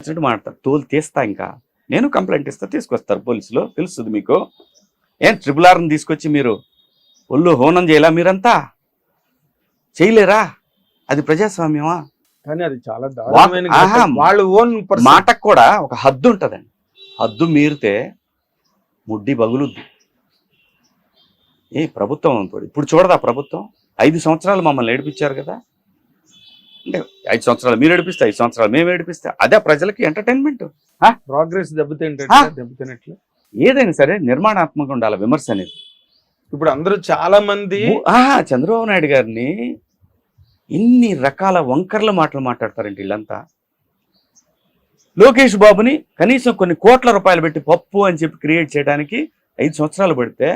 వచ్చినట్టు మాట్లాడతారు. తోలు తీస్తా ఇంకా. నేను కంప్లైంట్ ఇస్తా తీసుకొస్తారు పోలీసులు. తెలుస్తుంది మీకు. ఏం ట్రిపుల్ ఆర్ని తీసుకొచ్చి మీరు ఒళ్ళు హోనం చేయలా మీరంతా? చేయలేరా? అది ప్రజాస్వామ్యమా? కానీ అది చాలా. వాళ్ళు ఓన్ మాటకు కూడా ఒక హద్దు ఉంటుందండి. హద్దు మీరితే ముడ్డి బగులుద్ది. ఏ ప్రభుత్వం ఇప్పుడు ఇప్పుడు చూడదా ప్రభుత్వం? ఐదు సంవత్సరాలు మమ్మల్ని ఏడిపించారు కదా. అంటే ఐదు సంవత్సరాలు మీరు ఏడిపిస్తే ఐదు సంవత్సరాలు మేము ఏడిపిస్తే అదే ప్రజలకి ఎంటర్టైన్మెంట్ ప్రోగ్రెస్ దెబ్బతింటే. దెబ్బతినట్లు. ఏదైనా సరే నిర్మాణాత్మకంగా ఉండాలి విమర్శ అనేది. ఇప్పుడు అందరూ చాలా మంది చంద్రబాబు నాయుడు గారిని ఇన్ని రకాల వంకర్ల మాటలు మాట్లాడతారండి వీళ్ళంతా. లోకేష్ బాబుని కనీసం కొన్ని కోట్ల రూపాయలు పెట్టి పప్పు అని చెప్పి క్రియేట్ చేయడానికి ఐదు సంవత్సరాలు పడితే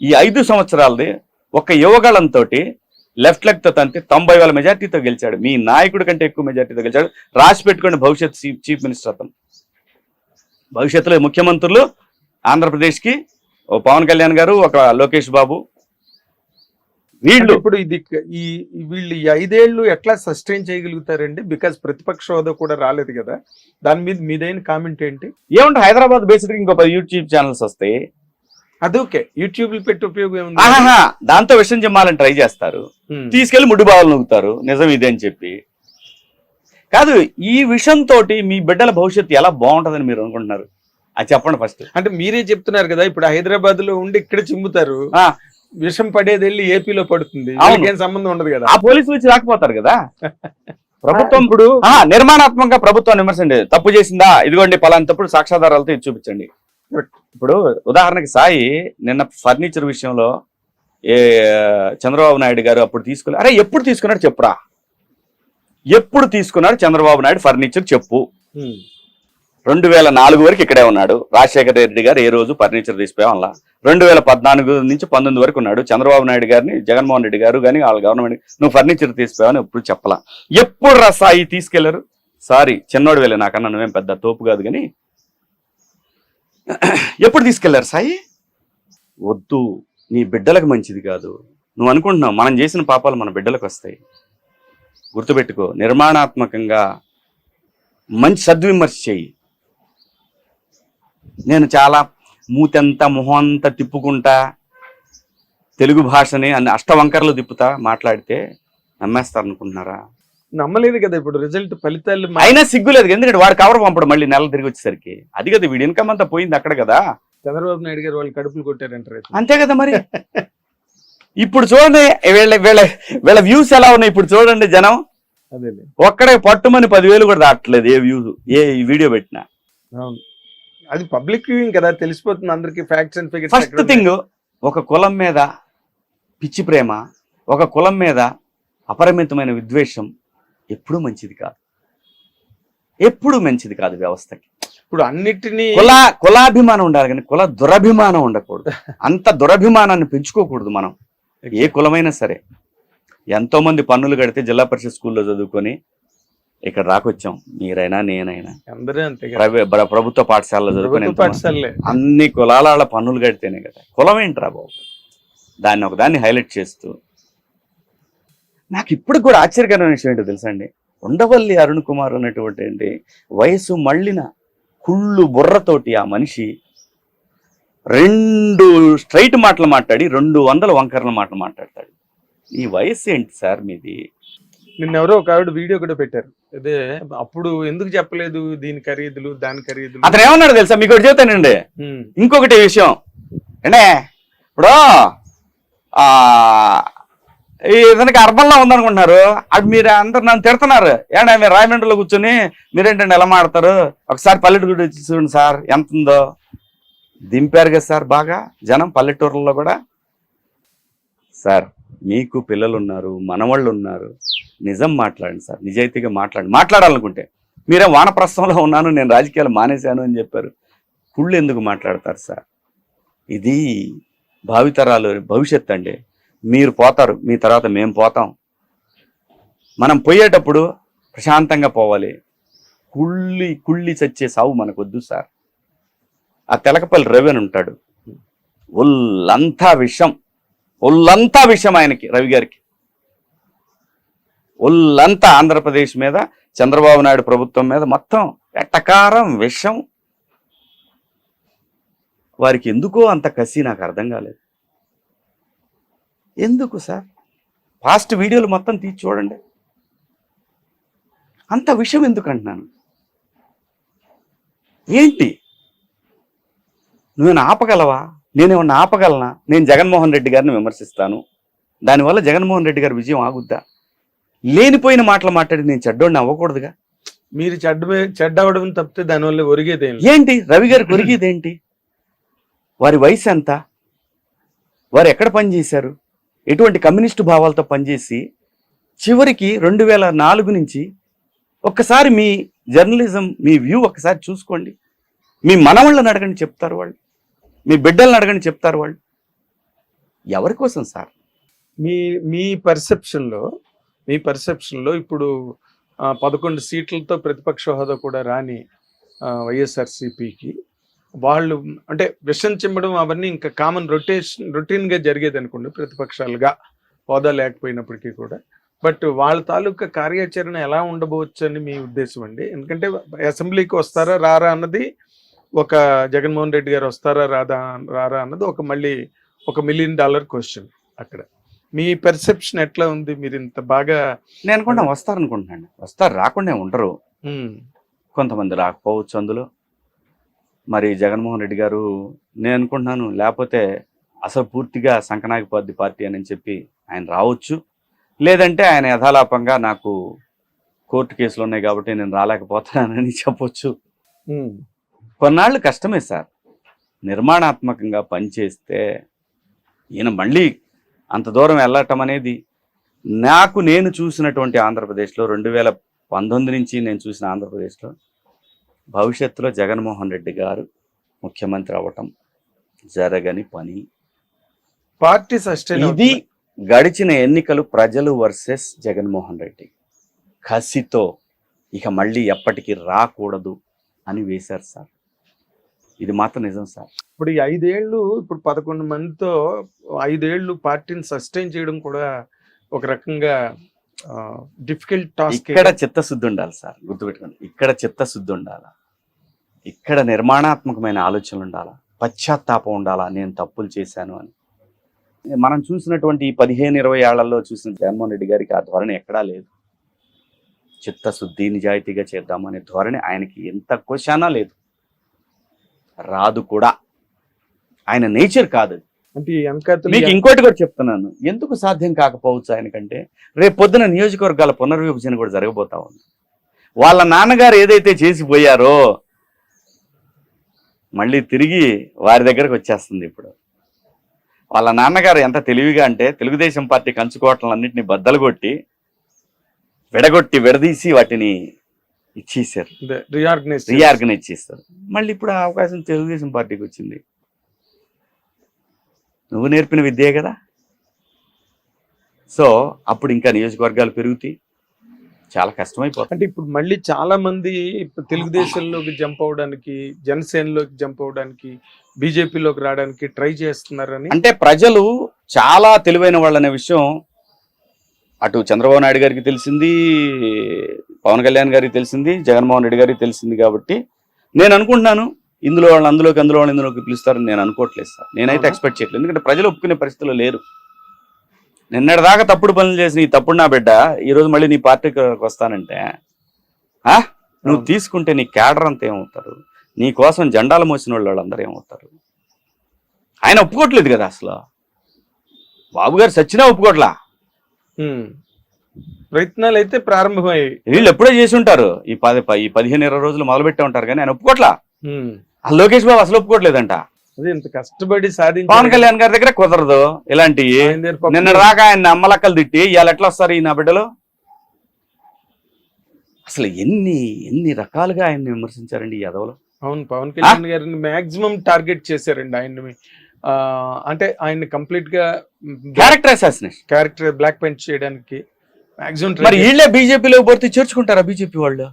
ఈ ఐదు సంవత్సరాలది ఒక యువగళంతో లెఫ్ట్ లెగ్తో తంతే తొంభై వేల మెజార్టీతో గెలిచాడు. మీ నాయకుడి కంటే ఎక్కువ మెజార్టీతో గెలిచాడు. రాసి పెట్టుకుని భవిష్యత్ చీఫ్ మినిస్టర్ అతను. భవిష్యత్తులో ముఖ్యమంత్రులు ఆంధ్రప్రదేశ్కి ఓ పవన్ కళ్యాణ్ గారు ఒక లోకేష్ బాబు. వీళ్ళు ఇప్పుడు ఇది ఈ ఈ వీళ్ళు ఈ ఐదేళ్ళు ఎట్లా సస్టైన్ చేయగలుగుతారండి? బికాస్ ప్రతిపక్ష హోదా కూడా రాలేదు కదా. దాని మీద మీదైన కామెంట్ ఏంటి? ఏమంటే హైదరాబాద్ బేస్డ్ ఇంకో పది యూట్యూబ్ ఛానల్స్ వస్తాయి అది ఓకే యూట్యూబ్ పెట్టి ఉపయోగం ఏముంది? దాంతో విషయం చెప్పాలని ట్రై చేస్తారు. తీసుకెళ్ళి ముడ్డు బావలు నూగుతారు నిజం ఇదే అని చెప్పి. కాదు ఈ విషయం తోటి మీ బిడ్డల భవిష్యత్తు ఎలా బాగుంటుందని మీరు అనుకుంటున్నారు? అది చెప్పండి ఫస్ట్. అంటే మీరే చెప్తున్నారు కదా ఇప్పుడు హైదరాబాద్లో ఉండి ఇక్కడ చిమ్ముతారు. విషం పడేది వెళ్ళి ఏపీలో పడుతుంది. ఏం సంబంధం ఉండదు కదా. ఆ పోలీసులు వచ్చి రాకపోతారు కదా. ప్రభుత్వం ఇప్పుడు ఆ, నిర్మాణాత్మకంగా ప్రభుత్వం విమర్శండి తప్పు చేసిందా? ఇదిగోండి పలానా తప్పుడు సాక్ష్యాధారాలతో ఇది చూపించండి. ఇప్పుడు ఉదాహరణకి సాయి నిన్న ఫర్నిచర్ విషయంలో ఏ చంద్రబాబు నాయుడు గారు అప్పుడు తీసుకున్నారు అరే ఎప్పుడు తీసుకున్నాడు చెప్పురా? ఎప్పుడు తీసుకున్నాడు చంద్రబాబు నాయుడు ఫర్నిచర్ చెప్పు. రెండు వేల నాలుగు వరకు ఇక్కడే ఉన్నాడు. రాజశేఖర రెడ్డి గారు ఏ రోజు ఫర్నిచర్ తీసిపోయాం అలా రెండు వేల పద్నాలుగు నుంచి పంతొమ్మిది వరకు ఉన్నాడు. చంద్రబాబు నాయుడు గారిని జగన్మోహన్ రెడ్డి గారు కానీ వాళ్ళ గవర్నమెంట్ నువ్వు ఫర్నిచర్ తీసిపోయావని ఎప్పుడు చెప్పలా. ఎప్పుడు రా సాయి తీసుకెళ్ళారు? సారీ చిన్నోడు వెళ్ళి నాకన్నా నువ్వేం పెద్ద తోపు కాదు కానీ ఎప్పుడు తీసుకెళ్ళారు సాయి? వద్దు నీ బిడ్డలకు మంచిది కాదు. నువ్వు అనుకుంటున్నావు మనం చేసిన పాపాలు మన బిడ్డలకు వస్తాయి. గుర్తుపెట్టుకో నిర్మాణాత్మకంగా మంచి సద్విమర్శ చెయ్యి. నేను చాలా మూతెంత మొహం అంతా తిప్పుకుంటా తెలుగు భాషని అన్ని అష్టవంకరలు తిప్పుతా మాట్లాడితే నమ్మేస్తారు అనుకుంటున్నారా నమ్మలేదు కదా ఇప్పుడు రిజల్ట్ ఫలితాలు అయినా సిగ్గులేదు ఎందుకంటే వాడు కవర్ పంపడు మళ్ళీ నెల తిరిగి వచ్చేసరికి. అది కదా వీడి ఇన్కమ్ అంతా పోయింది అక్కడ కదా. చంద్రబాబు నాయుడు గారు వాళ్ళు కడుపులు కొట్టారంటారు. అంతే కదా మరి. ఇప్పుడు చూడండి వీళ్ళ వీళ్ళ వీళ్ళ వ్యూస్ ఎలా ఉన్నాయి ఇప్పుడు చూడండి జనం. అదేలే. ఒక్కడే పట్టుమని పదివేలు కూడా దాటలేదు ఏ వ్యూస్ ఏ వీడియో పెట్టినా. అది పబ్లిక్ వ్యూయింగ్ కదా తెలిసిపోతుంది అందరికి facts and figures first thing ఒక కులం మీద పిచ్చి ప్రేమ ఒక కులం మీద అపరిమితమైన విద్వేషం ఎప్పుడూ మంచిది కాదు. ఎప్పుడూ మంచిది కాదు వ్యవస్థకి. ఇప్పుడు అన్నిటినీ కుల కులాభిమానం ఉండాలి కానీ కుల దురభిమానం ఉండకూడదు. అంత దురభిమానాన్ని పెంచుకోకూడదు మనం. ఏ కులమైనా సరే. ఎంతో మంది పన్నులు కడితే జిల్లా పరిషత్ స్కూల్లో చదువుకొని ఇక్కడ రాకొచ్చాం. మీరైనా నేనైనా. ప్రభుత్వ పాఠశాలలో చదువుకొని అన్ని కులాల పన్నులు కడితేనే కదా. కులం ఏంట్రా బాబు? దాన్ని ఒకదాన్ని హైలైట్ చేస్తూ నాకు ఇప్పుడు కూడా ఆశ్చర్యకరమైన విషయం ఏంటో తెలుసా అండి ఉండవల్లి అరుణ్ కుమార్ అనేటువంటి వయసు మళ్ళిన కుళ్ళు బుర్రతోటి ఆ మనిషి రెండు స్ట్రైట్ మాటలు మాట్లాడి రెండు వందల వంకరల మాటలు మాట్లాడతాడు. ఈ వయసు ఏంటి సార్ మీది? నిన్న ఎవరో ఒక ఆవిడ వీడియో కూడా పెట్టారు. అదే అప్పుడు ఎందుకు చెప్పలేదు దీని ఖరీదులు దాని ఖరీదులు? అతను ఏమన్నాడు తెలుసా? మీకు ఒకటి చెప్తానండి. ఇంకొకటి విషయం. అంటే ఇప్పుడు ఇతనికి అర్బన్లో ఉందనుకుంటున్నారు. అది మీరు అందరు నన్ను తిడుతున్నారు. ఏంటంటే మీరు రాయమండ్రిలో కూర్చొని మీరేంటండి ఎలా మాడతారు ఒకసారి పల్లెటూరు వచ్చి చూడండి సార్ ఎంత ఉందో. దింపారు కదా సార్ బాగా. జనం పల్లెటూరులో కూడా. సార్ మీకు పిల్లలు ఉన్నారు మనవాళ్ళు ఉన్నారు. నిజం మాట్లాడండి సార్ నిజాయితీగా మాట్లాడండి. మాట్లాడాలనుకుంటే. మీరే వానప్రస్థంలో ఉన్నాను నేను రాజకీయాలు మానేశాను అని చెప్పారు. కుళ్ళు ఎందుకు మాట్లాడతారు సార్? ఇది భావితరాలు భవిష్యత్ అండి. మీరు పోతారు మీ తర్వాత మేము పోతాం. మనం పోయేటప్పుడు ప్రశాంతంగా పోవాలి. కుళ్ళి కుళ్ళి చచ్చే సావు మనకొద్దు సార్. ఆ తెలకపల్లి రవి అని ఉంటాడు. ఒళ్ళంతా విషం. ఒళ్ళంతా విషం ఆయనకి రవి గారికి. ఒళ్ళంతా ఆంధ్రప్రదేశ్ మీద చంద్రబాబు నాయుడు ప్రభుత్వం మీద మొత్తం ఎట్టకారం విషం. వారికి ఎందుకో అంత కసి నాకు అర్థం కాలేదు. ఎందుకు సార్? పాస్ట్ వీడియోలు మొత్తం తీసి చూడండి. అంత విషయం ఎందుకు అంటున్నాను? ఏంటి? నువ్వు ఆపగలవా? నేనేమన్నా ఆపగలనా? నేను జగన్మోహన్ రెడ్డి గారిని విమర్శిస్తాను. దానివల్ల జగన్మోహన్ రెడ్డి గారి విజయం ఆగుద్దా? లేనిపోయిన మాటలు మాట్లాడి నేను చెడ్డోడిని అవ్వకూడదుగా? మీరు చెడ్డ చెడ్డ అవడం తప్పితే దానివల్ల ఒరిగేదేం. ఏంటి? రవి గారికి ఒరిగేదేంటి వారి వయసు ఎంత? వారు ఎక్కడ పనిచేశారు ఎటువంటి కమ్యూనిస్టు భావాలతో పనిచేసి చివరికి రెండు వేల నాలుగు నుంచి ఒక్కసారి మీ జర్నలిజం మీ వ్యూ ఒక్కసారి చూసుకోండి. మీ మనవాళ్ళని అడగండి చెప్తారు వాళ్ళు. మీ బిడ్డలను అడగండి చెప్తారు వాళ్ళు. ఎవరి కోసం సార్? మీ మీ పర్సెప్షన్లో మీ పర్సెప్షన్లో ఇప్పుడు పదకొండు సీట్లతో ప్రతిపక్ష హోదా కూడా రాని వైఎస్ఆర్సిపికి వాళ్ళు అంటే విషం చిమ్మడం అవన్నీ ఇంకా కామన్ రొటేషన్ రొటీన్గా జరిగేది అనుకోండి ప్రతిపక్షాలుగా. హోదా లేకపోయినప్పటికీ కూడా. బట్ వాళ్ళ తాలూకా కార్యాచరణ ఎలా ఉండబోవచ్చు అని మీ ఉద్దేశం అండి. ఎందుకంటే అసెంబ్లీకి వస్తారా రారా అన్నది ఒక జగన్మోహన్ రెడ్డి గారు వస్తారా రాదా రారా అన్నది ఒక మళ్ళీ ఒక మిలియన్ డాలర్ క్వశ్చన్ అక్కడ. మీ పెర్సెప్షన్ ఎట్లా ఉంది? మీరు ఇంత బాగా నేను అనుకుంటా వస్తారనుకుంటున్నాను. వస్తారు రాకుండా ఉండరు. కొంతమంది రాకపోవచ్చు అందులో. మరి జగన్మోహన్ రెడ్డి గారు నేను అనుకుంటున్నాను లేకపోతే అసలు పూర్తిగా సంకనాగిపోద్ది పార్టీ అని చెప్పి ఆయన రావచ్చు. లేదంటే ఆయన యథాలాపంగా నాకు కోర్టు కేసులు ఉన్నాయి కాబట్టి నేను రాలేకపోతున్నానని చెప్పొచ్చు. కొన్నాళ్ళు కష్టమే సార్. నిర్మాణాత్మకంగా పనిచేస్తే ఈయన మళ్ళీ అంత దూరం వెళ్ళటం అనేది నాకు నేను చూసినటువంటి ఆంధ్రప్రదేశ్లో రెండు వేల పంతొమ్మిది నుంచి నేను చూసిన ఆంధ్రప్రదేశ్లో భవిష్యత్తులో జగన్మోహన్ రెడ్డి గారు ముఖ్యమంత్రి అవ్వటం జరగని పని. పార్టీ సస్టైన్ ఇది గడిచిన ఎన్నికలు ప్రజలు వర్సెస్ జగన్మోహన్ రెడ్డి. కసితో ఇక మళ్ళీ ఎప్పటికీ రాకూడదు అని వేశారు సార్. ఇది మాత్రం నిజం సార్. ఇప్పుడు ఈ ఐదేళ్ళు ఇప్పుడు పదకొండు మందితో ఐదేళ్ళు పార్టీని సస్టైన్ చేయడం కూడా ఒక రకంగా డిఫికల్ట్ టాస్క్ ఇక్కడ చిత్తశుద్ధి ఉండాలి సార్ గుర్తుపెట్టుకోండి. ఇక్కడ చిత్తశుద్ధి ఉండాలా? ఇక్కడ నిర్మాణాత్మకమైన ఆలోచనలు ఉండాలా? పశ్చాత్తాపం ఉండాలా? నేను తప్పులు చేశాను అని. మనం చూసినటువంటి పదిహేను ఇరవై ఏళ్ళలో చూసిన జగన్మోహన్ రెడ్డి గారికి ఆ ధోరణి ఎక్కడా లేదు. చిత్తశుద్ధి నిజాయితీగా చేద్దామనే ధోరణి ఆయనకి ఎంత క్వశ్చనా లేదు. రాదు కూడా. ఆయన నేచర్ కాదు. మీకు ఇంకోటి కూడా చెప్తున్నాను. ఎందుకు సాధ్యం కాకపోవచ్చు ఆయనకంటే? రేపు పొద్దున నియోజకవర్గాల పునర్విభజన కూడా జరగబోతా ఉంది. వాళ్ళ నాన్నగారు ఏదైతే చేసిపోయారో మళ్ళీ తిరిగి వారి దగ్గరకు వచ్చేస్తుంది ఇప్పుడు. వాళ్ళ నాన్నగారు ఎంత తెలివిగా అంటే తెలుగుదేశం పార్టీ కంచుకోవటలన్నింటినీ బద్దలు కొట్టి విడగొట్టి విడదీసి వాటిని ఇచ్చేసారు రీఆర్గనైజ్ రీఆర్గనైజ్ చేస్తారు మళ్ళీ ఇప్పుడు ఆ అవకాశం తెలుగుదేశం పార్టీకి వచ్చింది. నువ్వు నేర్పిన విద్యే కదా. సో అప్పుడు ఇంకా నియోజకవర్గాలు పెరుగుతాయి. చాలా కష్టమైపోతుంది అంటే ఇప్పుడు మళ్ళీ చాలా మంది ఇప్పుడు తెలుగుదేశంలోకి జంప్ అవడానికి జనసేనలోకి జంప్ అవడానికి బీజేపీలోకి రావడానికి ట్రై చేస్తున్నారని అంటే ప్రజలు చాలా తెలివైన వాళ్ళనే విషయం అటు చంద్రబాబు నాయుడు గారికి తెలిసింది పవన్ కళ్యాణ్ గారికి తెలిసింది జగన్మోహన్ రెడ్డి గారికి తెలిసింది కాబట్టి నేను అనుకుంటున్నాను ఇందులో వాళ్ళు అందులోకి అందులో వాళ్ళు ఇందులోకి పిలుస్తారని నేను అనుకోవట్లేదు సార్ నేనైతే? ఎక్స్పెక్ట్ చేయట్లేదు ఎందుకంటే ప్రజలు ఒప్పుకునే పరిస్థితుల్లో లేరు నిన్నటి దాకా తప్పుడు పనులు చేసిన ఈ తప్పుడు నా బిడ్డ ఈ రోజు మళ్ళీ నీ పార్టీకి వస్తానంటే? నువ్వు. తీసుకుంటే నీ క్యాడర్ అంతా ఏమవుతారు నీ కోసం జెండాలు మోసిన వాళ్ళు వాళ్ళందరూ ఏమవుతారు ఆయన ఒప్పుకోవట్లేదు కదా అసలు బాబు గారు సచ్చినా ఒప్పుకోట్లా. ప్రయత్నాలు అయితే ప్రారంభమయ్యాయి వీళ్ళు ఎప్పుడో చేసి ఉంటారు ఈ పది ఈ పదిహేను ఇరవై రోజులు మొదలు పెట్టే ఉంటారు కానీ ఆయన ఒప్పుకోట్లా. ఆ లోకేష్ బాబు అసలు ఒప్పుకోవట్లేదంట. అదే ఇంత కష్టపడి సాధించి పవన్ కళ్యాణ్ గారి దగ్గర కుదరదు. ఇలాంటివి ఆయన దగ్గర పప్పు- నిన్న రాక ఆయన అమ్మలక్కలు తిట్టి ఇవాళ ఎట్లా వస్తారు ఈ నా బిడ్డలు? అసలు ఎన్ని ఎన్ని రకాలుగా ఆయన్ని విమర్శించారండి ఈ యదవలు? అవును పవన్ కళ్యాణ్ గారిని మాక్సిమం టార్గెట్ చేశారండి ఆయన్ని. ఆ, అంటే ఆయన కంప్లీట్గా character assassination. Character black paint చేయడానికి మాక్సిమం మరి వీళ్ళే బీజేపీలో పోతే చేర్చుకుంటారా బీజేపీ వాళ్ళు?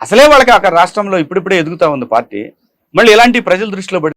అసలే వాళ్ళకి అక్కడ రాష్ట్రంలో ఇప్పుడిప్పుడే ఎదుగుతా ఉంది పార్టీ. మళ్ళీ ఇలాంటి ప్రజల దృష్టిలో